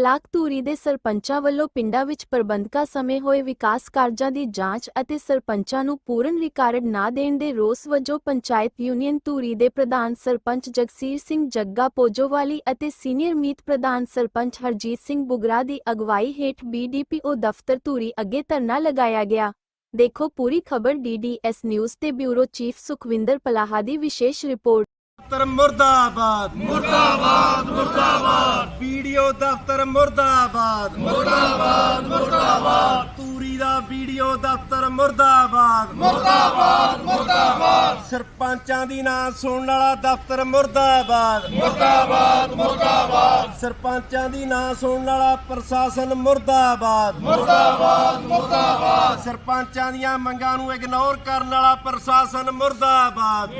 Block Dhuri ਦੇ ਸਰਪੰਚਾਂ ਵੱਲੋਂ ਪਿੰਡਾਂ ਵਿੱਚ ਪ੍ਰਬੰਧਕਾਂ ਸਮੇਂ ਹੋਏ ਵਿਕਾਸ ਕਾਰਜਾਂ ਦੀ ਜਾਂਚ ਅਤੇ ਸਰਪੰਚਾਂ ਨੂੰ ਪੂਰਨ ਰਿਕਾਰਡ ਨਾ ਦੇਣ ਦੇ ਰੋਸ ਵਜੋਂ ਪੰਚਾਇਤ ਯੂਨੀਅਨ ਧੂਰੀ ਦੇ ਪ੍ਰਧਾਨ ਸਰਪੰਚ ਜਗਸੀਰ ਸਿੰਘ ਜੱਗਾ ਪੋਜੋਵਾਲੀ ਅਤੇ ਸੀਨੀਅਰ ਮੀਤ ਪ੍ਰਧਾਨ ਸਰਪੰਚ ਹਰਜੀਤ ਸਿੰਘ ਬੁਗਰਾ ਦੀ ਅਗਵਾਈ ਹੇਠ ਬੀਡੀਪੀਓ ਦਫ਼ਤਰ ਧੂਰੀ ਅੱਗੇ ਧਰਨਾ ਲਗਾਇਆ ਗਿਆ। ਦੇਖੋ ਪੂਰੀ ਖਬਰ ਡੀਡੀਐਸ ਨਿਊਜ਼ ਤੇ ਬਿਊਰੋ ਚੀਫ ਸੁਖਵਿੰਦਰ ਪਲਾਹਾ ਦੀ ਵਿਸ਼ੇਸ਼ ਰਿਪੋਰਟ। ਦਫ਼ਤਰ ਮੁਰਦਾਬਾਦ। ਮੁਰਦਾਬਾਦ ਮੁਰਦਾਬਾਦ। ਵੀਡੀਓ ਦਫ਼ਤਰ ਮੁਰਦਾਬਾਦ। ਮੁਰਦਾਬਾਦ ਮੁਰਦਾਬਾਦ। ਦਾ ਵੀਡੀਓ ਦਫ਼ਤਰ ਮੁਰਦਾਬਾਦ। ਮੁਰਦਾਬਾਦ ਮੁਰਦਾਬਾਦ। ਸਰਪੰਚਾਂ ਦੀ ਨਾਂ ਸੁਣਨ ਵਾਲਾ ਦਫ਼ਤਰ ਮੁਰਦਾਬਾਦ। ਮੁਰਦਾਬਾਦ ਮੁਰਦਾਬਾਦ। ਸਰਪੰਚਾਂ ਦੀ ਨਾਂ ਸੁਣਨ ਵਾਲਾ ਪ੍ਰਸ਼ਾਸਨ ਮੁਰਦਾਬਾਦ। ਮੁਰਦਾਬਾਦ ਮੁਰਦਾਬਾਦ। ਸਰਪੰਚਾਂ ਦੀਆਂ ਮੰਗਾਂ ਨੂੰ ਇਗਨੋਰ ਕਰਨ ਵਾਲਾ ਪ੍ਰਸ਼ਾਸਨ ਮੁਰਦਾਬਾਦ।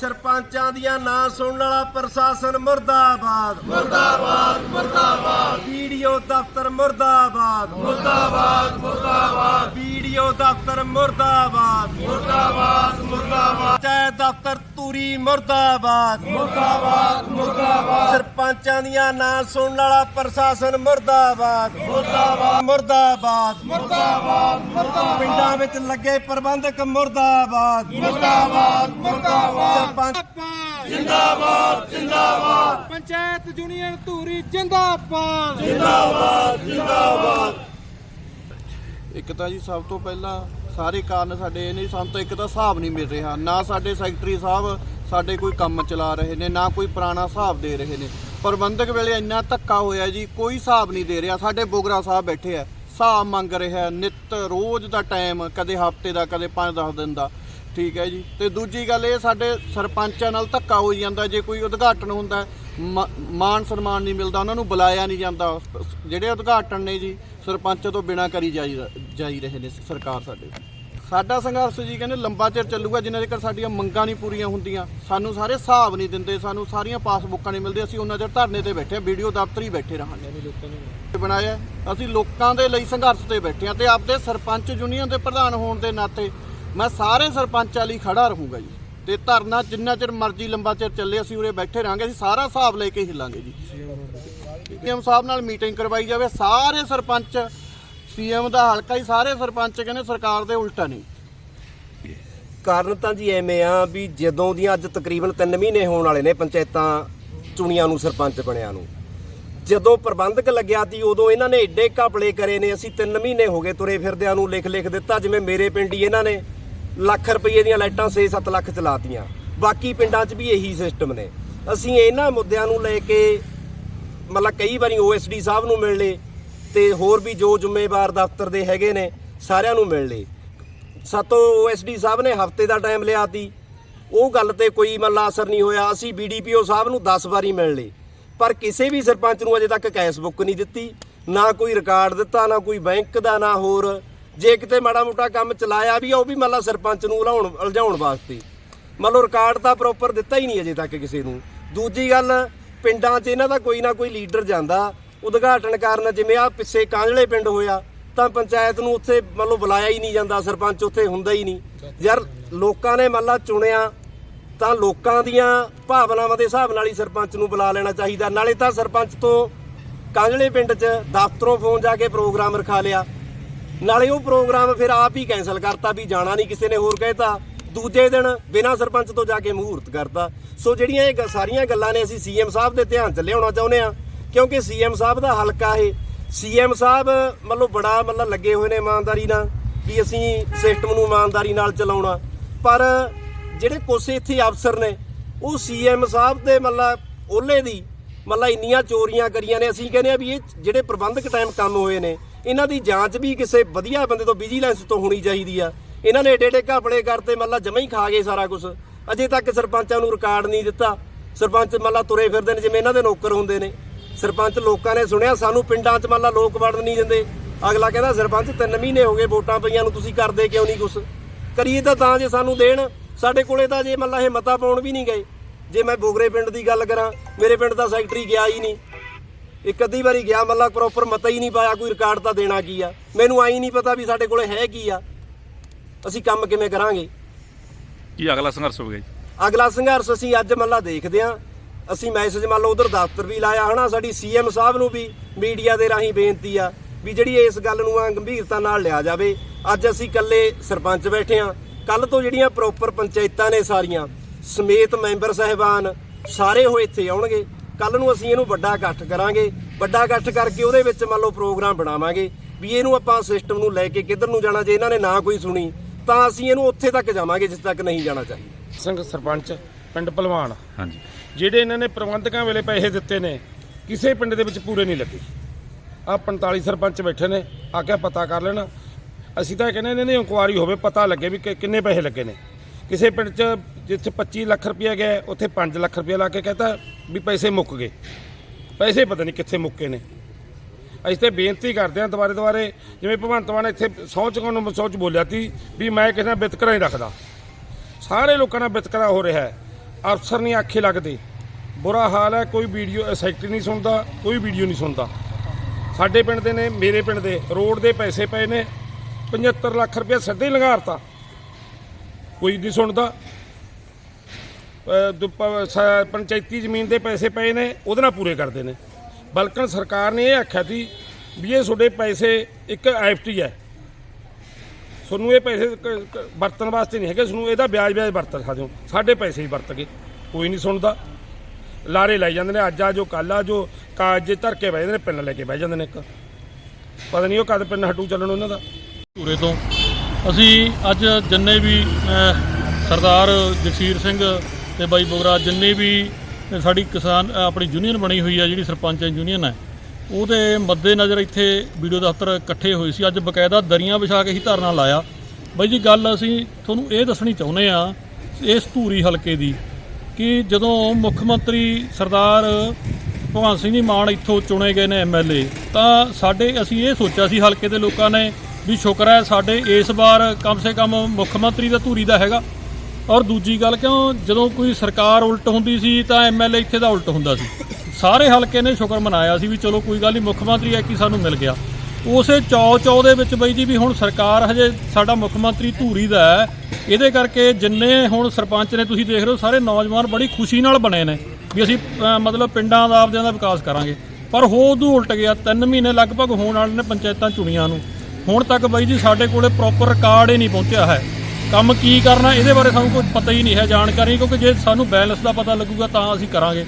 ਸਰਪੰਚਾਂ ਦੀਆਂ ਨਾਂ ਸੁਣਨ ਵਾਲਾ ਪ੍ਰਸ਼ਾਸਨ ਮੁਰਦਾਬਾਦ। ਮੁਰਦਾਬਾਦ ਮੁਰਦਾਬਾਦ। ਵੀਡੀਓ ਦਫ਼ਤਰ ਮੁਰਦਾਬਾਦ। ਮੁਰਦਾਬਾਦ ਮੁਰਦਾਬਾਦ। ਵੀਡੀਓ ਦਫ਼ਤਰ ਮੁਰਦਾਬਾਦ। ਮੁਰਦਾਬਾਦ ਮੁਰਦਾਬਾਦ। ਚਾਹੇ ਦਫ਼ਤਰ ਤੂਰੀ ਮੁਰਦਾਬਾਦ। ਮੁਰਦਾਬਾਦ ਮੁਰਦਾਬਾਦ। ਸਰਪੰਚਾਂ ਦੀਆਂ ਨਾਂ ਸੁਣਨ ਵਾਲਾ ਪ੍ਰਸ਼ਾਸਨ ਮੁਰਦਾਬਾਦ। ਮੁਰਦਾਬਾਦ। ਮੁਰਦਾਬਾਦ। ਮੁਰਦਾਬਾਦ ਮੁਰਦਾਬਾਦ। ਪਿੰਡਾਂ ਵਿੱਚ ਲੱਗੇ ਪ੍ਰਬੰਧਕ ਮੁਰਦਾਬਾਦ। ਮੁਰਦਾਬਾਦ ਮੁਰਦਾਬਾਦ। ਸਰਪੰਚ ਜਿੰਦਾਬਾਦ। ਜਿੰਦਾਬਾਦ ਪੰਚਾਇਤ ਯੂਨੀਅਨ ਧੂਰੀ ਜਿੰਦਾਬਾਦ। ਇੱਕ ਤਾਂ ਜੀ ਸਭ ਤੋਂ ਪਹਿਲਾਂ ਸਾਰੇ ਕਾਰਨ ਸਾਡੇ ਇਹ ਨੇ ਜੀ, ਸਾਨੂੰ ਤਾਂ ਇੱਕ ਤਾਂ ਹਿਸਾਬ ਨਹੀਂ ਮਿਲ ਰਿਹਾ। ਨਾ ਸਾਡੇ ਸੈਕਟਰੀ ਸਾਹਿਬ ਸਾਡੇ ਕੋਈ ਕੰਮ ਚਲਾ ਰਹੇ ਨੇ ਨਾ ਕੋਈ ਪੁਰਾਣਾ ਹਿਸਾਬ ਦੇ ਰਹੇ ਨੇ। ਪ੍ਰਬੰਧਕ ਵੇਲੇ ਇੰਨਾ ਧੱਕਾ ਹੋਇਆ ਜੀ ਕੋਈ ਹਿਸਾਬ ਨਹੀਂ ਦੇ ਰਿਹਾ। ਸਾਡੇ ਬੋਗਰਾ ਸਾਹਿਬ ਬੈਠੇ ਆ ਹਿਸਾਬ ਮੰਗ ਰਿਹਾ ਨਿਤ ਰੋਜ਼ ਦਾ ਟਾਈਮ ਕਦੇ ਹਫ਼ਤੇ ਦਾ ਕਦੇ 5-10 ਦਿਨ ਦਾ। ਠੀਕ ਹੈ ਜੀ। ਤੇ ਦੂਜੀ ਗੱਲ ਇਹ ਸਾਡੇ ਸਰਪੰਚਾਂ ਨਾਲ ਧੱਕਾ ਹੋਈ ਜਾਂਦਾ ਜੇ ਕੋਈ ਉਦਘਾਟਨ ਹੁੰਦਾ ਹੈ, ਮਾ- ਮਾਨ ਸਨਮਾਨ ਨਹੀਂ ਮਿਲਦਾ ਉਹਨਾਂ ਨੂੰ ਬੁਲਾਇਆ ਨਹੀਂ ਜਾਂਦਾ। ਜਿਹੜੇ ਉਦਘਾਟਨ ਨੇ ਜੀ ਸਰਪੰਚ ਤੋਂ ਬਿਨਾਂ ਕਰੀ ਜਾਈ ਜਾਈ ਰਹੇ ਨੇ ਸਰਕਾਰ ਸਾਡੇ। ਸਾਡਾ ਸੰਘਰਸ਼ ਜੀ ਕਹਿੰਦੇ ਲੰਬਾ ਚਿਰ ਚੱਲੂਗਾ ਜਿੰਨਾ ਚਿਰ ਸਾਡੀਆਂ ਮੰਗਾਂ ਨਹੀਂ ਪੂਰੀਆਂ ਹੁੰਦੀਆਂ ਸਾਨੂੰ ਸਾਰੇ ਹਿਸਾਬ ਨਹੀਂ ਦਿੰਦੇ ਸਾਨੂੰ ਸਾਰੀਆਂ ਪਾਸਬੁੱਕਾਂ ਨਹੀਂ ਮਿਲਦੀਆਂ ਅਸੀਂ ਉਹਨਾਂ ਚਿਰ ਧਰਨੇ ਤੇ ਬੈਠੇ ਹਾਂ ਵੀਡੀਓ ਦਫ਼ਤਰ ਹੀ ਬੈਠੇ ਰਹਾਂਗੇ। ਬਣਾਇਆ ਅਸੀਂ ਲੋਕਾਂ ਦੇ ਲਈ ਸੰਘਰਸ਼ ਤੇ ਬੈਠੇ ਹਾਂ ਤੇ ਆਪਦੇ ਸਰਪੰਚ ਯੂਨੀਅਨ ਦੇ ਪ੍ਰਧਾਨ ਹੋਣ ਦੇ ਨਾਤੇ ਮੈਂ ਸਾਰੇ ਸਰਪੰਚਾਂ ਲਈ ਖੜਾ ਰਹੂੰਗਾ ਜੀ। ਤੇ ਧਰਨਾ ਜਿੰਨਾ ਚਿਰ ਮਰਜ਼ੀ ਲੰਬਾ ਚਿਰ ਚੱਲੇ ਅਸੀਂ ਉਰੇ ਬੈਠੇ ਰਹਾਂਗੇ ਅਸੀਂ ਸਾਰਾ ਹਿਸਾਬ ਲੈ ਕੇ ਹਿੱਲਾਂਗੇ ਜੀ। ਸੀਐਮ ਸਾਹਿਬ ਨਾਲ ਮੀਟਿੰਗ ਕਰਵਾਈ ਜਾਵੇ ਸਾਰੇ ਸਰਪੰਚ ਸੀਐਮ ਦਾ ਹਲਕਾ ਹੀ ਸਾਰੇ ਸਰਪੰਚ ਕਹਿੰਦੇ ਸਰਕਾਰ ਦੇ ਉਲਟਾ ਨਹੀਂ। ਕਾਰਨ ਤਾਂ ਜੀ ਐਵੇਂ ਆ ਵੀ ਜਦੋਂ ਦੀਆਂ ਅੱਜ ਤਕਰੀਬਨ 3 ਮਹੀਨੇ ਹੋਣ ਵਾਲੇ ਨੇ ਪੰਚਾਇਤਾਂ ਚੁਣੀਆਂ ਨੂੰ ਸਰਪੰਚ ਬਣਿਆ ਨੂੰ। ਜਦੋਂ ਪ੍ਰਬੰਧਕ ਲੱਗਿਆ ਸੀ, ਉਦੋਂ ਇਹਨਾਂ ਨੇ ਏਡੇ ਘਪਲੇ ਕਰੇ ਨੇ, ਅਸੀਂ 3 ਮਹੀਨੇ ਹੋ ਗਏ ਤੁਰੇ ਫਿਰਦਿਆਂ ਨੂੰ ਲਿਖ ਲਿਖ ਦਿੱਤਾ, ਜਿਵੇਂ ਮੇਰੇ ਪਿੰਡ ਹੀ ਇਹਨਾਂ ਨੇ ਲੱਖ ਰੁਪਏ ਦੀਆਂ ਲਾਈਟਾਂ 6-7 ਲੱਖ ਚਲਾਤੀਆਂ। ਬਾਕੀ ਪਿੰਡਾਂ 'ਚ ਵੀ ਇਹੀ ਸਿਸਟਮ ਨੇ। ਅਸੀਂ ਇਹਨਾਂ ਮੁੱਦਿਆਂ ਨੂੰ ਲੈ ਕੇ, ਮਤਲਬ ਕਈ ਵਾਰੀ ਓਐਸਡੀ ਸਾਹਿਬ ਨੂੰ ਮਿਲ ਲਏ ਤੇ ਹੋਰ ਵੀ ਜੋ ਜ਼ਿੰਮੇਵਾਰ ਦਫ਼ਤਰ ਦੇ ਹੈਗੇ ਨੇ, ਸਾਰਿਆਂ ਨੂੰ ਮਿਲ ਲਏ। ਸਾਤੋਂ ਓਐਸਡੀ ਸਾਹਿਬ ਨੇ ਹਫ਼ਤੇ ਦਾ ਟਾਈਮ ਲਿਆ ਤੀ ਉਹ ਗੱਲ ਤੇ ਕੋਈ ਮੱਲਾ ਅਸਰ ਨਹੀਂ ਹੋਇਆ। ਅਸੀਂ ਬੀਡੀਪੀਓ ਸਾਹਿਬ ਨੂੰ 10 ਵਾਰੀ ਮਿਲ ਲਏ। ਪਰ ਕਿਸੇ ਵੀ ਸਰਪੰਚ ਨੂੰ ਅਜੇ ਤੱਕ ਕੈਸ਼ ਬੁੱਕ ਨਹੀਂ ਦਿੱਤੀ। ਨਾ ਕੋਈ ਰਿਕਾਰਡ ਦਿੱਤਾ, ਨਾ ਕੋਈ ਬੈਂਕ ਦਾ, ਨਾ ਹੋਰ। ਜੇ ਕਿਤੇ ਮਾੜਾ ਮੋਟਾ ਕੰਮ ਚਲਾਇਆ ਵੀ ਆ, ਉਹ ਵੀ ਮੱਲਾ ਸਰਪੰਚ ਨੂੰ ਉਲਾਉਣ, ਉਲਝਾਉਣ ਵਾਸਤੇ। ਮੰਨ ਲਓ ਰਿਕਾਰਡ ਤਾਂ ਪ੍ਰੋਪਰ ਦਿੱਤਾ ਹੀ ਨਹੀਂ ਅਜੇ ਤੱਕ ਕਿਸੇ ਨੂੰ। ਦੂਜੀ ਗੱਲ, ਪਿੰਡਾਂ 'ਚ ਇਹਨਾਂ ਦਾ ਕੋਈ ਨਾ ਕੋਈ ਲੀਡਰ ਜਾਂਦਾ। ਉਦਘਾਟਨ ਕਰਨ ਜਿਵੇਂ ਆ ਪਿੱਛੇ ਕਾਂਝਲੇ ਪਿੰਡ ਹੋਇਆ, ਤਾਂ ਪੰਚਾਇਤ ਨੂੰ ਉੱਥੇ ਮੰਨ ਲਓ ਬੁਲਾਇਆ ਹੀ ਨਹੀਂ ਜਾਂਦਾ, ਸਰਪੰਚ ਉੱਥੇ ਹੁੰਦਾ ਹੀ ਨਹੀਂ। ਯਾਰ ਲੋਕਾਂ ਨੇ ਮੰਨ ਲਾ ਚੁਣਿਆ, ਤਾਂ ਲੋਕਾਂ ਦੀਆਂ ਭਾਵਨਾਵਾਂ ਦੇ ਹਿਸਾਬ ਨਾਲ ਹੀ ਸਰਪੰਚ ਨੂੰ ਬੁਲਾ ਲੈਣਾ ਚਾਹੀਦਾ। ਨਾਲੇ ਤਾਂ ਸਰਪੰਚ ਤੋਂ ਕਾਂਝਲੇ ਪਿੰਡ 'ਚ ਦਫ਼ਤਰੋਂ ਫੋਨ ਜਾ ਕੇ ਪ੍ਰੋਗਰਾਮ ਰਖਾ ਲਿਆ। ਨਾਲੇ ਉਹ ਪ੍ਰੋਗਰਾਮ ਫਿਰ ਆਪ ਹੀ ਕੈਨਸਲ ਕਰਤਾ ਵੀ ਜਾਣਾ ਨਹੀਂ ਕਿਸੇ ਨੇ ਹੋਰ ਕਹਿਤਾ। ਦੂਜੇ ਦਿਨ ਬਿਨਾਂ ਸਰਪੰਚ ਤੋਂ ਜਾ ਕੇ ਮਹੂਰਤ ਕਰਤਾ। ਸੋ ਜਿਹੜੀਆਂ ਇਹ ਗ- ਸਾਰੀਆਂ ਗੱਲਾਂ ਨੇ, ਅਸੀਂ ਸੀਐਮ ਸਾਹਿਬ ਦੇ ਧਿਆਨ 'ਚ ਲਿਆਉਣਾ ਚਾਹੁੰਦੇ ਆ ਕਿਉਂਕਿ ਸੀਐਮ ਸਾਹਿਬ ਦਾ ਹਲਕਾ ਇਹ। ਸੀਐਮ ਸਾਹਿਬ ਮਤਲਬ ਬੜਾ ਮਤਲਬ ਲੱਗੇ ਹੋਏ ਨੇ ਇਮਾਨਦਾਰੀ ਨਾਲ ਵੀ ਅਸੀਂ ਸਿਸਟਮ ਨੂੰ ਇਮਾਨਦਾਰੀ ਨਾਲ ਚਲਾਉਣਾ। ਪਰ ਜਿਹੜੇ ਕੁਛ ਇੱਥੇ ਅਫਸਰ ਨੇ, ਉਹ ਸੀਐਮ ਸਾਹਿਬ ਦੇ ਮਤਲਬ ਉਹਲੇ ਦੀ ਮਤਲਬ ਇੰਨੀਆਂ ਚੋਰੀਆਂ ਕਰੀਆਂ ਨੇ। ਅਸੀਂ ਕਹਿੰਦੇ ਆ ਵੀ ਇਹ ਜਿਹੜੇ ਪ੍ਰਬੰਧਕ ਟਾਈਮ ਕੰਮ ਹੋਏ ਨੇ, ਇਹਨਾਂ ਦੀ ਜਾਂਚ ਵੀ ਕਿਸੇ ਵਧੀਆ ਬੰਦੇ ਤੋਂ ਵਿਜੀਲੈਂਸ ਤੋਂ ਹੋਣੀ ਚਾਹੀਦੀ ਆ। ਇਹਨਾਂ ਨੇ ਏਡੇ ਏਡੇ ਘਪਲੇ ਕਰਤੇ, ਮਤਲਬ ਜਮਾ ਹੀ ਖਾ ਗਏ ਸਾਰਾ ਕੁਝ ਅਜੇ ਤੱਕ ਸਰਪੰਚਾਂ ਨੂੰ ਰਿਕਾਰਡ ਨਹੀਂ ਦਿੱਤਾ। ਸਰਪੰਚ ਮਤਲਬ ਤੁਰੇ ਫਿਰਦੇ ਨੇ, ਜਿਵੇਂ ਇਹਨਾਂ ਦੇ ਨੌਕਰ ਹੁੰਦੇ ਨੇ। ਸਰਪੰਚ ਲੋਕਾਂ ਨੇ ਸੁਣਿਆ ਸਾਨੂੰ ਪਿੰਡਾਂ 'ਚ ਮਤਲਬ ਲੋਕ ਵੜਨ ਨਹੀਂ ਦਿੰਦੇ। ਅਗਲਾ ਕਹਿੰਦਾ ਸਰਪੰਚ 3 ਮਹੀਨੇ ਹੋ ਗਏ ਵੋਟਾਂ ਪਈਆਂ ਨੂੰ ਤੁਸੀਂ ਕਰਦੇ ਕਿਉਂ ਨਹੀਂ ਕੁਛ? ਕਰੀਏ ਤਾਂ ਤਾਂ ਜੇ ਸਾਨੂੰ ਦੇਣ ਸਾਡੇ ਕੋਲੇ ਤਾਂ ਜੇ ਮਤਲਬ ਇਹ ਮਤਾ ਪਾਉਣ ਵੀ ਨਹੀਂ ਗਏ। ਜੇ ਮੈਂ ਬੋਗਰੇ ਪਿੰਡ ਦੀ ਗੱਲ ਕਰਾਂ ਮੇਰੇ ਪਿੰਡ ਦਾ ਸੈਕਟਰੀ ਗਿਆ ਹੀ ਨਹੀਂ। ਇੱਕ ਅੱਧੀ ਵਾਰੀ ਗਿਆ ਮਤਲਬ ਪ੍ਰੋਪਰ ਮਤਾ ਹੀ ਨਹੀਂ ਪਾਇਆ ਕੋਈ ਰਿਕਾਰਡ ਤਾਂ ਦੇਣਾ ਕੀ ਆ? ਮੈਨੂੰ ਆਈ ਨਹੀਂ ਪਤਾ ਵੀ ਸਾਡੇ ਕੋਲੇ ਹੈ ਕੀ ਆ। ਅਸੀਂ ਕੰਮ ਕਿਵੇਂ ਕਰਾਂਗੇ? ਕੀ ਅਗਲਾ ਸੰਘਰਸ਼ ਹੋਵੇਗਾ ਜੀ? ਅਗਲਾ ਸੰਘਰਸ਼ ਅਸੀਂ ਅੱਜ ਮੱਲਾ ਦੇਖਦੇ ਹਾਂ ਅਸੀਂ ਮੈਸੇਜ ਮੰਨ ਲਓ ਉਧਰ ਦਫ਼ਤਰ ਵੀ ਲਾਇਆ ਹਨਾ, ਸਾਡੀ ਸੀਐਮ ਸਾਹਿਬ ਨੂੰ ਵੀ ਮੀਡੀਆ ਦੇ ਰਾਹੀਂ ਬੇਨਤੀ ਆ ਵੀ ਜਿਹੜੀ ਇਸ ਗੱਲ ਨੂੰ ਆ ਗੰਭੀਰਤਾ ਨਾਲ ਲਿਆ ਜਾਵੇ। ਅੱਜ ਅਸੀਂ ਇਕੱਲੇ ਸਰਪੰਚ ਬੈਠੇ ਆ। ਕੱਲ ਤੋਂ ਜਿਹੜੀਆਂ ਪ੍ਰੋਪਰ ਪੰਚਾਇਤਾਂ ਨੇ ਸਾਰੀਆਂ, ਸਮੇਤ ਮੈਂਬਰ ਸਹਿਬਾਨ ਸਾਰੇ ਉਹ ਇੱਥੇ ਆਉਣਗੇ। ਕੱਲ ਨੂੰ ਅਸੀਂ ਇਹਨੂੰ ਵੱਡਾ ਇਕੱਠ ਕਰਾਂਗੇ। ਵੱਡਾ ਇਕੱਠ ਕਰਕੇ ਉਹਦੇ ਵਿੱਚ ਮੰਨ ਲਓ ਪ੍ਰੋਗਰਾਮ ਬਣਾਵਾਂਗੇ। ਵੀ ਇਹਨੂੰ ਆਪਾਂ ਸਿਸਟਮ ਨੂੰ ਲੈ ਕੇ ਕਿੱਧਰ ਨੂੰ ਜਾਣਾ, ਜੇ ਇਹਨਾਂ ਨੇ ਨਾ ਕੋਈ ਸੁਣੀ, ਤਾਂ ਅਸੀਂ ਇਹਨੂੰ ਉੱਥੇ ਤੱਕ ਜਾਵਾਂਗੇ, ਜਿੱਥੇ ਤੱਕ ਨਹੀਂ ਜਾਣਾ ਚਾਹੀਦਾ। ਸਿੰਘ ਸਰਪੰਚ ਪਿੰਡ ਭਲਵਾਨ ਹਾਂਜੀ। ਜਿਹੜੇ ਇਹਨਾਂ ਨੇ ਪ੍ਰਬੰਧਕਾਂ ਵੇਲੇ ਪੈਸੇ ਦਿੱਤੇ ਨੇ ਕਿਸੇ ਪਿੰਡ ਦੇ ਵਿੱਚ ਪੂਰੇ ਨਹੀਂ ਲੱਗੇ। ਆ 45 ਸਰਪੰਚ ਬੈਠੇ ਨੇ ਆ ਕੇ ਪਤਾ ਕਰ ਲੈਣ। ਅਸੀਂ ਤਾਂ ਕਹਿੰਦੇ ਇਹਨਾਂ ਦੀ ਇਨਕੁਆਰੀ ਹੋਵੇ ਪਤਾ ਲੱਗੇ ਵੀ ਕਿ- ਕਿੰਨੇ ਪੈਸੇ ਲੱਗੇ ਨੇ। ਕਿਸੇ ਪਿੰਡ 'ਚ ਜਿੱਥੇ 25 ਲੱਖ ਰੁਪਇਆ ਗਿਆ ਉੱਥੇ 5 ਲੱਖ ਰੁਪਇਆ ਲਾ ਕੇ ਕਹਤਾ ਵੀ ਪੈਸੇ ਮੁੱਕ ਗਏ। ਪੈਸੇ ਪਤਾ ਨਹੀਂ ਕਿੱਥੇ ਮੁੱਕੇ ਨੇ। ਅਸੀਂ ਤੇ ਬੇਨਤੀ ਕਰਦੇ ਹਾਂ ਦੁਬਾਰੇ ਦੁਬਾਰੇ ਜਿਵੇਂ ਭਗਵੰਤ ਮਾਨ ਇੱਥੇ ਸਹੁੰ ਚੁਕਾਉਣ ਨੂੰ ਸੋਚ ਬੋਲਿਆ ਸੀ ਵੀ ਮੈਂ ਕਿਸੇ ਨਾਲ ਵਿਤਕਰਾ ਨਹੀਂ ਰੱਖਦਾ। ਸਾਰੇ ਲੋਕਾਂ ਨਾਲ ਵਿਤਕਰਾ ਹੋ ਰਿਹਾ ਹੈ। ਅਫਸਰ ਨਹੀਂ ਆਖੇ ਲੱਗਦੇ। ਬੁਰਾ ਹਾਲ ਹੈ, ਕੋਈ ਵੀਡੀਓ ਸੈਕਟਰੀ ਨਹੀਂ ਸੁਣਦਾ, ਕੋਈ ਵੀਡੀਓ ਨਹੀਂ ਸੁਣਦਾ। ਸਾਡੇ ਪਿੰਡ ਦੇ ਨੇ, ਮੇਰੇ ਪਿੰਡ ਦੇ, ਰੋਡ ਦੇ ਪੈਸੇ ਪਏ ਨੇ 75 ਲੱਖ ਰੁਪਏ ਸਿੱਧੇ ਹੀ ਲੰਘਾਰਤਾ ਕੋਈ ਨਹੀਂ ਸੁਣਦਾ। ਪੰਚਾਇਤੀ ਜ਼ਮੀਨ ਦੇ ਪੈਸੇ ਪਏ ਨੇ, ਉਹਦੇ ਨਾਲ ਪੂਰੇ ਕਰਦੇ ਨੇ। ਬਲਕਿ ਸਰਕਾਰ ਨੇ ਇਹ ਆਖਿਆ ਸੀ ਵੀ ਇਹ ਤੁਹਾਡੇ ਪੈਸੇ ਇੱਕ ਐਫਟੀ ਹੈ। ਤੁਹਾਨੂੰ ਇਹ ਪੈਸੇ ਕ- ਕ- ਵਰਤਣ ਵਾਸਤੇ ਨਹੀਂ ਹੈਗੇ ਤੁਹਾਨੂੰ ਇਹਦਾ ਵਿਆਜ ਵਿਆਜ ਵਰਤ ਸਕਦੇ ਹੋ। ਸਾਡੇ ਪੈਸੇ ਹੀ ਵਰਤ ਗਏ ਕੋਈ ਨਹੀਂ ਸੁਣਦਾ। ਲਾਰੇ ਲਾਈ ਜਾਂਦੇ ਨੇ ਅੱਜ ਆ ਜੋ ਕੱਲ ਆ ਜੋ ਕਾਜ ਧਰ ਕੇ ਬਹਿ ਜਾਂਦੇ ਨੇ ਪਿੰਨ ਲੈ ਕੇ ਬਹਿ ਜਾਂਦੇ ਨੇ ਇੱਕ। ਪਤਾ ਨਹੀਂ ਉਹ ਕਦ ਪਿੰਨ ਹਟੂ ਚੱਲਣ ਉਹਨਾਂ ਦਾ। ਧੂਰੇ ਤੋਂ। ਅਸੀਂ ਅੱਜ ਜਿੰਨੇ ਵੀ ਅਹ, ਸਰਦਾਰ ਜਗਸੀਰ ਸਿੰਘ ਤੇ ਬਾਈ ਬੋਗਰਾ ਜਿੰਨੇ ਵੀ ਸਾਡੀ ਕਿਸਾਨ ਅਹ, ਆਪਣੀ ਯੂਨੀਅਨ ਬਣੀ ਹੋਈ ਹੈ ਜਿਹੜੀ ਸਰਪੰਚਾਂ ਯੂਨੀਅਨ ਹੈ ਉਹਦੇ ਮੱਦੇ ਨਜ਼ਰ ਇੱਥੇ ਵੀਡੀਓ ਦਫ਼ਤਰ ਇਕੱਠੇ ਹੋਏ ਸੀ। ਅੱਜ ਬਕਾਇਦਾ ਦਰੀਆਂ ਵਿਛਾ ਕੇ ਹੀ ਧਰਨਾ ਲਾਇਆ। ਬਾਈ ਜੀ, ਗੱਲ ਅਸੀਂ ਤੁਹਾਨੂੰ ਇਹ ਦੱਸਣੀ ਚਾਹੁੰਦੇ ਆ ਇਸ ਧੂਰੀ ਹਲਕੇ ਦੀ, ਕਿ ਜਦੋਂ ਮੁੱਖ ਮੰਤਰੀ ਸਰਦਾਰ ਭਗਵੰਤ ਸਿੰਘ ਜੀ ਮਾਨ ਇੱਥੋਂ ਚੁਣੇ ਗਏ ਨੇ ਐਮਐਲਏ ਤਾਂ ਸਾਡੇ ਅਸੀਂ ਇਹ ਸੋਚਿਆ ਸੀ ਹਲਕੇ ਦੇ ਲੋਕਾਂ ਨੇ ਵੀ ਸ਼ੁਕਰ ਹੈ ਸਾਡੇ ਇਸ ਵਾਰ ਕਮ ਸੇ ਕਮ ਮੁੱਖ ਮੰਤਰੀ ਦਾ ਧੂਰੀ ਦਾ ਹੈਗਾ। ਔਰ ਦੂਜੀ ਗੱਲ, ਕਿਉਂ ਜਦੋਂ ਕੋਈ ਸਰਕਾਰ ਉਲਟ ਹੁੰਦੀ ਸੀ ਤਾਂ ਐਮਐਲਏ ਇੱਥੇ ਦਾ ਉਲਟ ਹੁੰਦਾ ਸੀ। ਸਾਰੇ ਹਲਕੇ ਨੇ ਸ਼ੁਕਰ ਮਨਾਇਆ ਸੀ ਵੀ ਚਲੋ ਕੋਈ ਗੱਲ ਨਹੀਂ ਮੁੱਖ ਮੰਤਰੀ ਐ ਕਿ ਸਾਨੂੰ ਮਿਲ ਗਿਆ। ਉਸੇ ਚੌ ਚੌ ਦੇ ਵਿੱਚ ਬਈ ਜੀ ਵੀ ਹੁਣ ਸਰਕਾਰ ਹਜੇ ਸਾਡਾ ਮੁੱਖ ਮੰਤਰੀ ਧੂਰੀ ਦਾ ਹੈ, ਇਹਦੇ ਕਰਕੇ ਜਿੰਨੇ ਹੁਣ ਸਰਪੰਚ ਨੇ, ਤੁਸੀਂ ਦੇਖ ਰਹੇ ਹੋ ਸਾਰੇ ਨੌਜਵਾਨ ਬੜੀ ਖੁਸ਼ੀ ਨਾਲ ਬਣੇ ਨੇ ਵੀ ਅਸੀਂ ਮਤਲਬ ਪਿੰਡਾਂ ਦਾ ਆਪਦਿਆਂ ਦਾ ਵਿਕਾਸ ਕਰਾਂਗੇ। ਪਰ ਹੋ ਉਦੋਂ ਉਲਟ ਗਿਆ 3 ਮਹੀਨੇ ਲਗਭਗ ਹੋਣ ਵਾਲੇ ਨੇ ਪੰਚਾਇਤਾਂ ਚੁਣੀਆਂ ਨੂੰ। ਹੁਣ ਤੱਕ ਬਾਈ ਜੀ ਸਾਡੇ ਕੋਲੇ ਪ੍ਰੋਪਰ ਰਿਕਾਰਡ ਹੀ ਨਹੀਂ ਪਹੁੰਚਿਆ ਹੈ। ਕੰਮ ਕੀ ਕਰਨਾ, ਇਹਦੇ ਬਾਰੇ ਸਾਨੂੰ ਕੋਈ ਪਤਾ ਹੀ ਨਹੀਂ ਹੈ ਜਾਣਕਾਰੀ, ਕਿਉਂਕਿ ਜੇ ਸਾਨੂੰ ਬੈਲੈਂਸ ਦਾ ਪਤਾ ਲੱਗੂਗਾ ਤਾਂ ਅਸੀਂ ਕਰਾਂਗੇ।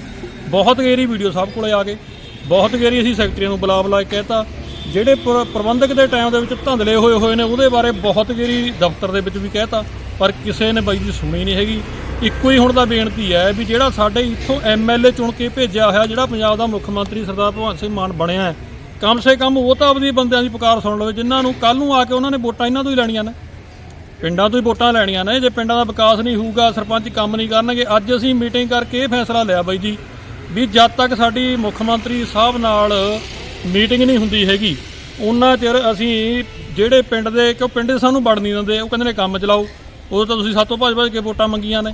ਬਹੁਤ ਗੇਰੀ ਵੀਡੀਓ ਸਭ ਕੋਲੇ ਆ ਗਏ ਬਹੁਤ ਗੇਰੀ ਅਸੀਂ ਸੈਕਟਰੀਆਂ ਨੂੰ ਬੁਲਾ ਬੁਲਾ ਕੇ ਕਹਿਤਾ। ਜਿਹੜੇ ਪ੍ਰ- ਪ੍ਰਬੰਧਕ ਦੇ ਟਾਈਮ ਦੇ ਵਿੱਚ ਧੰਦਲੇ ਹੋਏ ਹੋਏ ਨੇ, ਉਹਦੇ ਬਾਰੇ ਬਹੁਤ ਗੇਰੀ ਦਫ਼ਤਰ ਦੇ ਵਿੱਚ ਵੀ ਕਹਿਤਾ। ਪਰ ਕਿਸੇ ਨੇ ਬਾਈ ਜੀ ਸੁਣੀ ਨਹੀਂ ਹੈਗੀ। ਇੱਕੋ ਹੀ ਹੁਣ ਦਾ ਬੇਨਤੀ ਹੈ ਵੀ ਜਿਹੜਾ ਸਾਡੇ ਇੱਥੋਂ ਐਮਐਲਏ ਚੁਣ ਕੇ ਭੇਜਿਆ ਹੋਇਆ, ਜਿਹੜਾ ਪੰਜਾਬ ਦਾ ਮੁੱਖ ਮੰਤਰੀ ਸਰਦਾਰ ਭਗਵੰਤ ਸਿੰਘ ਮਾਨ ਬਣਿਆ ਹੈ, ਕਮ ਸੇ ਕਮ ਉਹ ਤਾਂ ਆਪਣੀ ਬੰਦਿਆਂ ਦੀ ਪੁਕਾਰ ਸੁਣ ਲਵੇ, ਜਿਨ੍ਹਾਂ ਨੂੰ ਕੱਲ ਨੂੰ ਆ ਕੇ ਉਹਨਾਂ ਨੇ ਵੋਟਾਂ ਇਹਨਾਂ ਤੋਂ ਹੀ ਲੈਣੀਆਂ ਨੇ। ਪਿੰਡਾਂ ਤੋਂ ਹੀ ਵੋਟਾਂ ਲੈਣੀਆਂ ਨੇ, ਜੇ ਪਿੰਡਾਂ ਦਾ ਵਿਕਾਸ ਨਹੀਂ ਹੋਊਗਾ, ਸਰਪੰਚ ਕੰਮ ਨਹੀਂ ਕਰਨਗੇ, ਅੱਜ ਅਸੀਂ ਮੀਟਿੰਗ ਕਰਕੇ ਇਹ ਫੈਸਲਾ ਲਿਆ ਬਾਈ ਜੀ। ਵੀ ਜਦ ਤੱਕ ਸਾਡੀ ਮੁੱਖ ਮੰਤਰੀ ਸਾਹਿਬ ਨਾਲ ਮੀਟਿੰਗ ਨਹੀਂ ਹੁੰਦੀ ਹੈਗੀ ਉਹਨਾਂ ਚਿਰ ਅਸੀਂ ਜਿਹੜੇ ਪਿੰਡ ਦੇ, ਕਿਉਂ ਪਿੰਡ ਦੇ ਸਾਨੂੰ ਵੜ ਨਹੀਂ ਦਿੰਦੇ, ਉਹ ਕਹਿੰਦੇ ਨੇ ਕੰਮ ਚਲਾਓ, ਉਦੋਂ ਤਾਂ ਤੁਸੀਂ ਸਾਤੋਂ ਭੱਜ ਭੱਜ ਕੇ ਵੋਟਾਂ ਮੰਗੀਆਂ ਨੇ।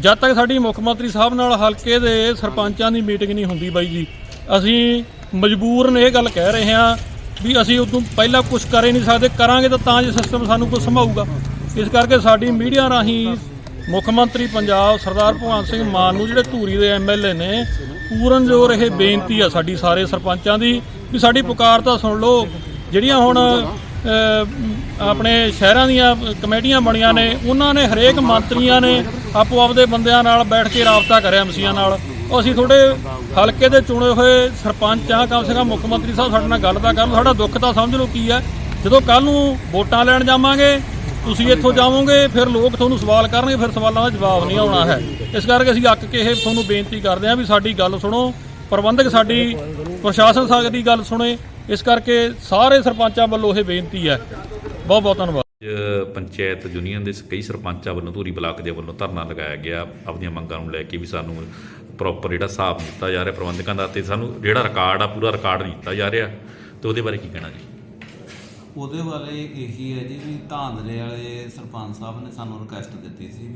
ਜਦ ਤੱਕ ਸਾਡੀ ਮੁੱਖ ਮੰਤਰੀ ਸਾਹਿਬ ਨਾਲ ਹਲਕੇ ਦੇ ਸਰਪੰਚਾਂ ਦੀ ਮੀਟਿੰਗ ਨਹੀਂ ਹੁੰਦੀ ਬਾਈ ਜੀ, ਅਸੀਂ ਮਜਬੂਰਨ ਇਹ ਗੱਲ ਕਹਿ ਰਹੇ ਹਾਂ ਵੀ ਅਸੀਂ ਉਦੋਂ ਪਹਿਲਾਂ ਕੁਝ ਕਰ ਹੀ ਨਹੀਂ ਸਕਦੇ, ਕਰਾਂਗੇ ਤਾਂ ਤਾਂ ਜੇ ਸਿਸਟਮ ਸਾਨੂੰ ਕੁਝ ਸੰਭਾਊਗਾ। ਇਸ ਕਰਕੇ ਸਾਡੀ ਮੀਡੀਆ ਰਾਹੀਂ ਮੁੱਖ ਮੰਤਰੀ ਪੰਜਾਬ ਸਰਦਾਰ ਭਗਵੰਤ ਸਿੰਘ ਮਾਨ ਨੂੰ ਜਿਹੜੇ ਧੂਰੀ ਦੇ ਐਮਐਲਏ ਨੇ ਪੂਰਨ ਜੋਰ ਇਹ ਬੇਨਤੀ ਆ ਸਾਡੀ ਸਾਰੇ ਸਰਪੰਚਾਂ ਦੀ ਵੀ ਸਾਡੀ ਪੁਕਾਰ ਤਾਂ ਸੁਣ ਲਓ, ਜਿਹੜੀਆਂ ਹੁਣ ਆਪਣੇ ਸ਼ਹਿਰਾਂ ਦੀਆਂ ਕਮੇਟੀਆਂ ਬਣੀਆਂ ਨੇ, ਉਹਨਾਂ ਨੇ ਹਰੇਕ ਮੰਤਰੀਆਂ ਨੇ ਆਪੋ ਆਪਦੇ ਬੰਦਿਆਂ ਨਾਲ ਬੈਠ ਕੇ ਰਾਬਤਾ ਕਰਿਆ ਐਮਸੀਆਂ ਨਾਲ। ਉਹ ਅਸੀਂ ਤੁਹਾਡੇ ਹਲਕੇ ਦੇ ਚੁਣੇ ਹੋਏ ਸਰਪੰਚ ਆ, ਕਮ ਸੇ ਕਮ ਮੁੱਖ ਮੰਤਰੀ ਸਾਹਿਬ ਸਾਡੇ ਨਾਲ ਗੱਲ ਤਾਂ ਕਰਨ, ਸਾਡਾ ਦੁੱਖ ਤਾਂ ਸਮਝ ਲਓ ਕੀ ਹੈ ਜਦੋਂ ਕੱਲ ਨੂੰ ਵੋਟਾਂ ਲੈਣ ਜਾਵਾਂਗੇ ਤੁਸੀਂ ਇੱਥੋਂ ਜਾਵੋਗੇ, ਫਿਰ ਲੋਕ ਤੁਹਾਨੂੰ ਸਵਾਲ ਕਰਨਗੇ, ਫਿਰ ਸਵਾਲਾਂ ਦਾ ਜਵਾਬ ਨਹੀਂ ਆਉਣਾ ਹੈ। ਇਸ ਕਰਕੇ ਅਸੀਂ ਅੱਕ ਕੇ ਇਹ ਤੁਹਾਨੂੰ ਬੇਨਤੀ ਕਰਦੇ ਹਾਂ ਵੀ ਸਾਡੀ ਗੱਲ ਸੁਣੋ, ਪ੍ਰਬੰਧਕ ਸਾਡੀ, ਪ੍ਰਸ਼ਾਸਨ ਸਾਡੀ ਗੱਲ ਸੁਣੇ। ਇਸ ਕਰਕੇ ਸਾਰੇ ਸਰਪੰਚਾਂ ਵੱਲੋਂ ਇਹ ਬੇਨਤੀ ਹੈ। ਬਹੁਤ ਬਹੁਤ ਧੰਨਵਾਦ। ਪੰਚਾਇਤ ਯੂਨੀਅਨ ਦੇ ਕਈ ਸਰਪੰਚਾਂ ਵੱਲੋਂ, ਧੂਰੀ ਬਲਾਕ ਦੇ ਵੱਲੋਂ ਧਰਨਾ ਲਗਾਇਆ ਗਿਆ। ਆਪਣੀਆਂ ਮੰਗਾਂ ਨੂੰ ਲੈ ਕੇ ਵੀ ਸਾਨੂੰ ਪ੍ਰੋਪਰ ਜਿਹੜਾ ਹਿਸਾਬ ਦਿੱਤਾ ਜਾ ਰਿਹਾ ਪ੍ਰਬੰਧਕਾਂ ਦਾ, ਤੇ ਸਾਨੂੰ ਜਿਹੜਾ ਰਿਕਾਰਡ ਆ, ਪੂਰਾ ਰਿਕਾਰਡ ਨਹੀਂ ਦਿੱਤਾ ਜਾ ਰਿਹਾ। ਤੇ ਉਹਦੇ ਬਾਰੇ ਕੀ ਕਹਿਣਾ ਜੀ? ਉਹਦੇ ਬਾਰੇ ਇਹੀ ਹੈ ਜੀ ਵੀ ਧਾਂਦਲੇ ਵਾਲੇ ਸਰਪੰਚ ਸਾਹਿਬ ਨੇ ਸਾਨੂੰ ਰਿਕੁਐਸਟ ਦਿੱਤੀ ਸੀ ਵੀ